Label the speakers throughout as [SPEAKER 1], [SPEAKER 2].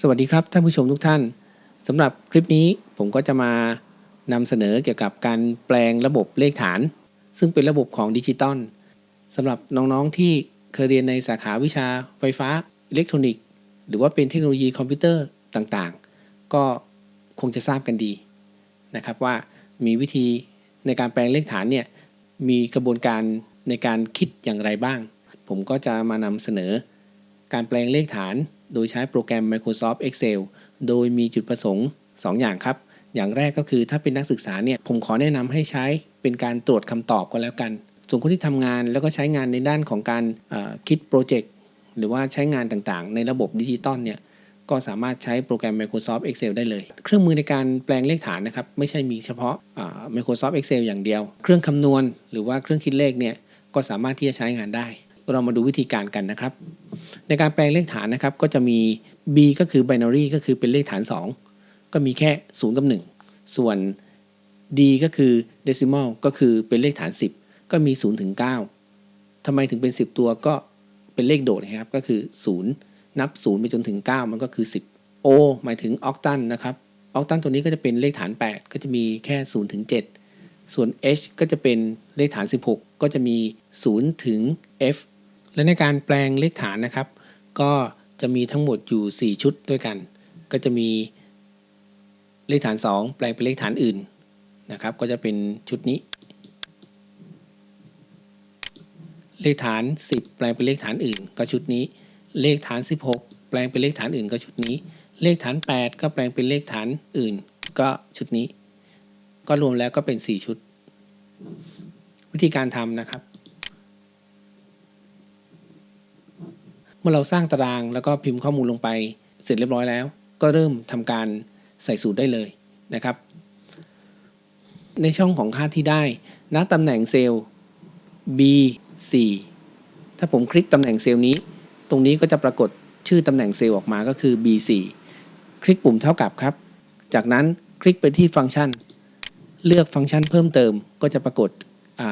[SPEAKER 1] สวัสดีครับท่านผู้ชมทุกท่านสำหรับคลิปนี้ผมก็จะมานำเสนอเกี่ยวกับการแปลงระบบเลขฐาน ซึ่งเป็นระบบของดิจิตอลสำหรับน้องๆที่เคยเรียนในสาขาวิชาไฟฟ้าอิเล็กทรอนิกส์ หรือว่าเป็นเทคโนโลยีคอมพิวเตอร์ต่างๆ ก็คงจะทราบกันดีนะครับว่ามีวิธีในการแปลงเลขฐานเนี่ยมีกระบวนการในการคิดอย่างไรบ้าง ผมก็จะมานำเสนอ การแปลงเลขฐาน โดยใช้โปรแกรม Microsoft Excel โดยมีจุดประสงค์ 2 อย่างครับ อย่างแรกก็คือถ้าเป็นนักศึกษาเนี่ยผมขอแนะนำให้ใช้เป็นการตรวจคำตอบก็แล้วกัน ส่วนคนที่ทำงานแล้วก็ใช้งานในด้านของการคิดโปรเจกต์หรือว่าใช้งานต่างๆ ในระบบดิจิตอลเนี่ยก็สามารถใช้โปรแกรม Microsoft Excel ได้เลย เครื่องมือในการแปลงเลขฐานนะครับ ไม่ใช่มีเฉพาะ Microsoft Excel อย่างเดียว เครื่องคำนวณ หรือว่าเครื่องคิดเลขเนี่ยก็สามารถที่จะใช้งานได้ เรามาดูวิธีการกันนะครับ ในการแปลงเลขฐานนะครับ ก็จะมี b ก็คือ binary ก็คือเป็นเลขฐาน 2 ก็มีแค่ 0 กับ 1 ส่วน d ก็คือ decimal ก็คือเป็นเลขฐาน 10 ก็มี 0 ถึง 9ทำไมถึงเป็น 10 ตัวก็เป็นเลขโดดนะครับ ก็คือ 0 นับ 0 ไปจนถึง 9 มันก็คือ 10 o หมายถึง octal นะครับ octal ตัวนี้ก็จะเป็นเลขฐาน 8 ก็จะมีแค่ 0 ถึง 7 ส่วน h ก็จะเป็นเลขฐาน 16 ก็จะมี 0 ถึง f และในการแปลงเลขฐานนะครับ ก็จะมีทั้งหมดอยู่ 4 ชุดด้วยกัน ก็จะมีเลขฐาน 2 แปลงเป็นเลขฐานอื่นนะครับ ก็จะเป็นชุดนี้ เลขฐาน 10 แปลงเป็นเลขฐานอื่น ก็ชุดนี้ เลขฐาน 16 แปลงเป็นเลขฐานอื่น ก็ชุดนี้ เลขฐาน 8 ก็แปลงเป็นเลขฐานอื่น ก็ชุดนี้ ก็รวมแล้วก็เป็น 4 ชุด วิธีการทำนะครับ มื่อเราสร้างตารางแล้วก็พิมพ์ข้อมูลลงไปเสร็จเรียบร้อยแล้ว ก็เริ่มทำการใส่สูตรได้เลยนะครับ ในช่องของค่าที่ได้ณตำแหน่งเซลล์ B4 ถ้าผมคลิกตำแหน่งเซลล์นี้ ตรงนี้ก็จะปรากฏชื่อตำแหน่งเซลล์ออกมาก็คือ B4 คลิกปุ่มเท่ากับครับ จากนั้นคลิกไปที่ฟังก์ชัน เลือกฟังก์ชันเพิ่มเติมก็จะปรากฏ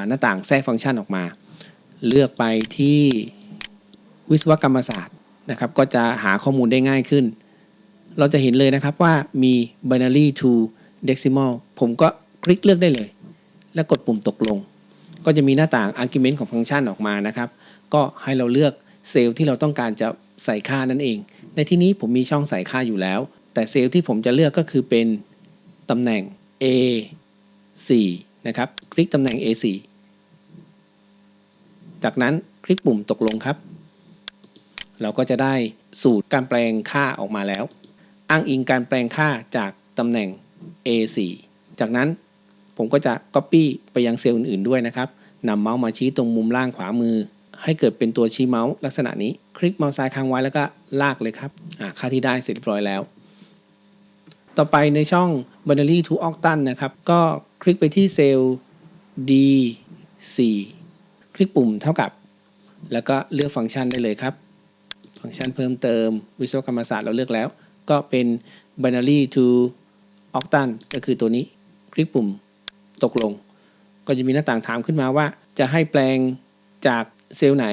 [SPEAKER 1] หน้าต่างแทรกฟังก์ชันออกมา เลือกไปที่ วิศวกรรมศาสตร์นะครับ ก็จะหาข้อมูลได้ง่ายขึ้น เราจะเห็นเลยนะครับว่ามี binary to decimal ผมก็คลิกเลือกได้เลย แล้วกดปุ่มตกลง ก็จะมีหน้าต่าง argument ของฟังก์ชันออกมานะครับ ก็ให้เราเลือกเซลล์ที่เราต้องการจะใส่ค่านั่นเอง ในที่นี้ผมมีช่องใส่ค่าอยู่แล้ว แต่เซลล์ที่ผมจะเลือกก็คือเป็นตำแหน่ง A4 นะครับ คลิกตำแหน่ง A4 จากนั้นคลิกปุ่มตกลงครับ เราก็จะได้สูตรการแปลงค่าออกมาแล้ว อ้างอิงการแปลงค่าจากตำแหน่ง A4 จากนั้นผมก็จะ Copy ไปยังเซลล์อื่นๆด้วยนะครับนำเมาส์มาชี้ตรงมุมล่างขวามือ ให้เกิดเป็นตัวชี้เมาส์ลักษณะนี้ คลิกเมาส์ซ้ายค้างไว้แล้วก็ลากเลยครับค่าที่ได้เสร็จเรียบร้อยแล้ว ต่อไปในช่อง binary to octal นะครับ ก็คลิกไปที่เซลล์ D4 คลิกปุ่มเท่ากับ แล้วก็เลือกฟังก์ชันได้เลยครับ ฟังก์ชันเพิ่มเติม วิศวกรรมศาสตร์เราเลือกแล้ว ก็เป็น binary to octal ก็คือตัวนี้ คลิกปุ่มตกลง ก็จะมีหน้าต่างถามขึ้นมาว่า จะให้แปลงจากเซลล์ไหน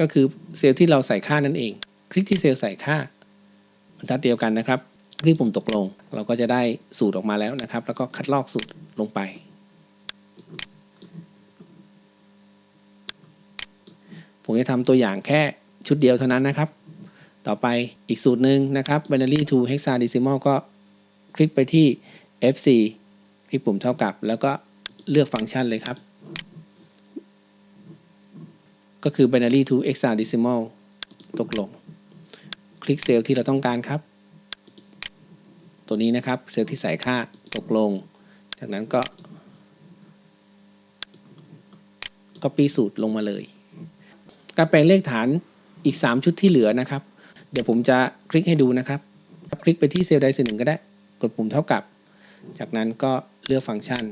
[SPEAKER 1] ก็คือเซลล์ที่เราใส่ค่านั่นเอง คลิกที่เซลล์ใส่ค่าบรรทัดเดียวกันนะครับคลิกปุ่มตกลง เราก็จะได้สูตรออกมาแล้วนะครับ แล้วก็คัดลอกสูตรลงไปผมจะทำตัวอย่างแค่ชุดเดียวเท่านั้นนะครับ ต่อไปอีกสูตรหนึ่งนะครับ binary to hexadecimal ก็คลิกไปที่ F4 คลิกปุ่มเท่ากับ แล้วก็เลือกฟังก์ชันเลยครับ ก็คือ binary to hexadecimal ตกลง คลิกเซลล์ที่เราต้องการครับ ตัวนี้นะครับเซลล์ที่ใส่ค่าตกลง จากนั้นก็ copy สูตรลงมาเลย การแปลงเลขฐานอีก 3 ชุดที่เหลือนะครับ เดี๋ยวผมจะคลิกให้ดูนะครับ คลิกไปที่เซลล์ใดเซลล์หนึ่งก็ได้ กดปุ่มเท่ากับ จากนั้นก็เลือกฟังก์ชัน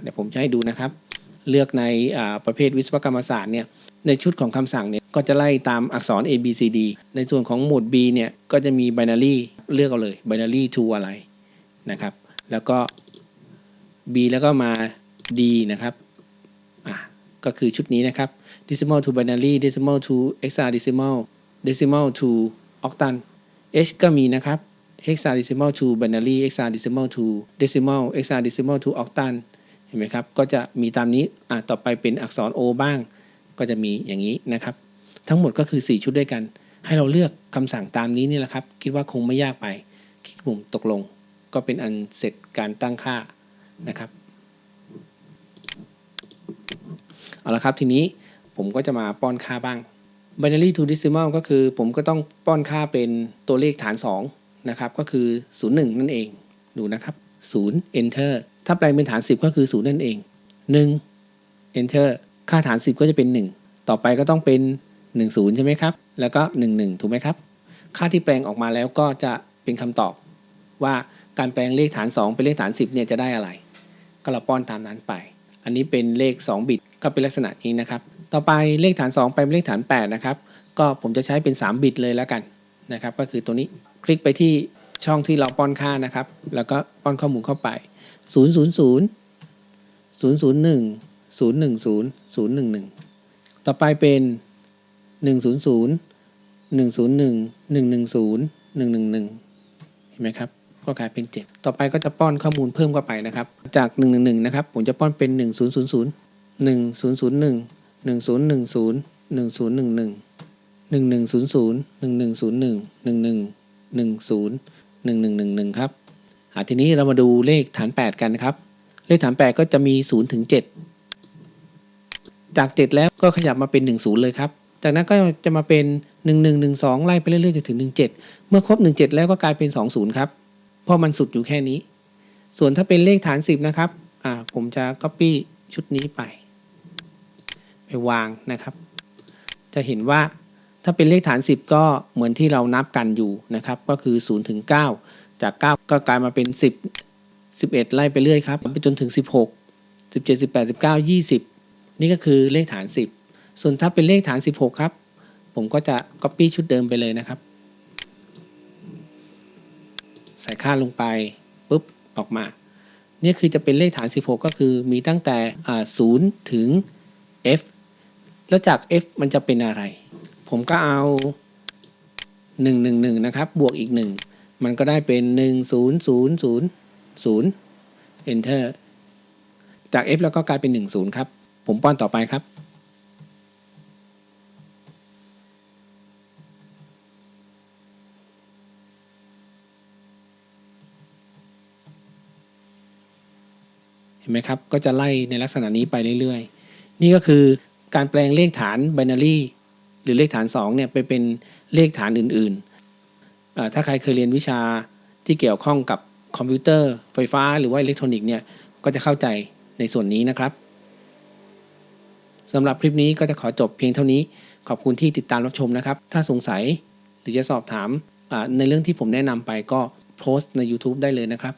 [SPEAKER 1] เดี๋ยวผมจะให้ดูนะครับ เลือกในประเภทวิศวกรรมศาสตร์เนี่ย ในชุดของคำสั่งเนี่ย ก็จะไล่ตามอักษร A B C D ในส่วนของหมวด B เนี่ย ก็จะมี binary เลือกเอาเลย binary to อะไรนะครับ แล้วก็ B แล้วก็มา D นะครับอะก็คือชุดนี้นะครับ decimal to binary decimal to hexadecimal decimal to octal H ก็มีนะครับ hexadecimal to binary hexadecimal to decimal hexadecimal to octal เห็นไหมครับ ก็จะมีตามนี้อะต่อไปเป็นอักษร O บ้าง ก็จะมีอย่างนี้นะครับ ทั้งหมดก็คือ 4 ชุดด้วยกัน ให้เราเลือกคำสั่งตามนี้นี่แหละครับ คิดว่าคงไม่ยากไป คลิกปุ่มตกลง ก็เป็นอันเสร็จการตั้งค่านะครับ เอาละครับทีนี้ผมก็จะมาป้อนค่าบ้าง binary to decimal ก็คือผมก็ต้องป้อนค่าเป็นตัวเลขฐาน2นะครับก็คือ 01 นั่นเอง ดูนะครับ 0 enter ถ้าแปลงเป็นฐาน 10 ก็คือ 0 นั่นเอง 1 enter ค่าฐาน 10 ก็จะเป็น 1 ต่อไปก็ต้องเป็น 10 ใช่ไหมครับ แล้วก็ 11 ถูกไหมครับ ค่าที่แปลงออกมาแล้วก็จะเป็นคำตอบ ว่าการแปลงเลขฐาน 2 เป็นเลขฐาน 10 เนี่ยจะได้อะไร ก็เราป้อนตามนั้นไป อันนี้เป็นเลข 2 บิต ก็เป็นลักษณะนี้นะครับ ต่อไปเลขฐาน 2 ไปเป็นเลขฐาน8นะครับก็ผมจะใช้เป็น 3 บิตเลยแล้วกันนะครับ ก็คือตัวนี้คลิกไปที่ช่องที่เราป้อนค่านะครับ แล้วก็ป้อนข้อมูลเข้าไป 0 0 0 0 0 1 0 1 0 0 1 1 ต่อไปเป็น 1 0 0 1 0 1 1 1 0 1 1 1 เห็นไหมครับ ก็กลายเป็น 7 ต่อไปก็จะป้อนข้อมูลเพิ่มเข้าไปนะครับ จาก 111 นะครับ ผมจะป้อนเป็น 1000 1001 1001 1010 1011 1100 1101 1110 1111ครับอ่าทีนี้เรามาดูเลขฐาน 8 กันนะครับ เลขฐาน 8 ก็จะมี0ถึง7จาก 7 แล้วก็ขยับมาเป็น 10 เลยครับ จากนั้นก็จะมาเป็น 1112 ไล่ไปเรื่อยๆจนถึง 17 เมื่อครบ 17 แล้วก็กลายเป็น 20 ครับ เพราะมันสุดอยู่แค่นี้ ส่วนถ้าเป็นเลขฐาน 10 นะครับ อ่าผมจะ copy ชุดนี้ไป ไปวางนะครับ จะเห็นว่าถ้าเป็นเลขฐาน 10 ก็เหมือนที่เรานับกันอยู่นะครับ ก็คือ0ถึง9จาก 9 ก็กลายมาเป็น 10 11 ไล่ไปเรื่อยครับไปจนถึง 16 17 18 19 20 นี่ก็คือเลขฐาน 10 ส่วนถ้าเป็นเลขฐาน 16 ครับ ผมก็จะ copy ชุดเดิมไปเลยนะครับ ใส่ค่าลงไปปุ๊บออกมาเนี่ยคือจะเป็นเลขฐาน 16 ก็คือมีตั้งแต่0ถึง f แล้วจาก f มันจะเป็นอะไร ผมก็เอา 111 นะครับ บวกอีก 1 มันก็ได้เป็น 10000 enter จาก f แล้วก็กลายเป็น 10 ครับ ผมป้อนต่อไปครับ เห็นไหมครับ ก็จะไล่ในลักษณะนี้ไปเรื่อยๆ นี่ก็คือ การแปลงเลขฐาน binary หรือเลขฐาน2เนี่ยไปเป็นเลขฐานอื่นๆอ่าถ้าใครเคยเรียนวิชาที่เกี่ยวข้องกับคอมพิวเตอร์ไฟฟ้าหรือว่าอิเล็กทรอนิกส์เนี่ยก็จะเข้าใจในส่วนนี้นะครับสำหรับคลิปนี้ก็จะขอจบเพียงเท่านี้ ขอบคุณที่ติดตามรับชมนะครับ ถ้าสงสัยหรือจะสอบถามในเรื่องที่ผมแนะนำไปก็โพสต์ใน YouTube ได้เลยนะครับ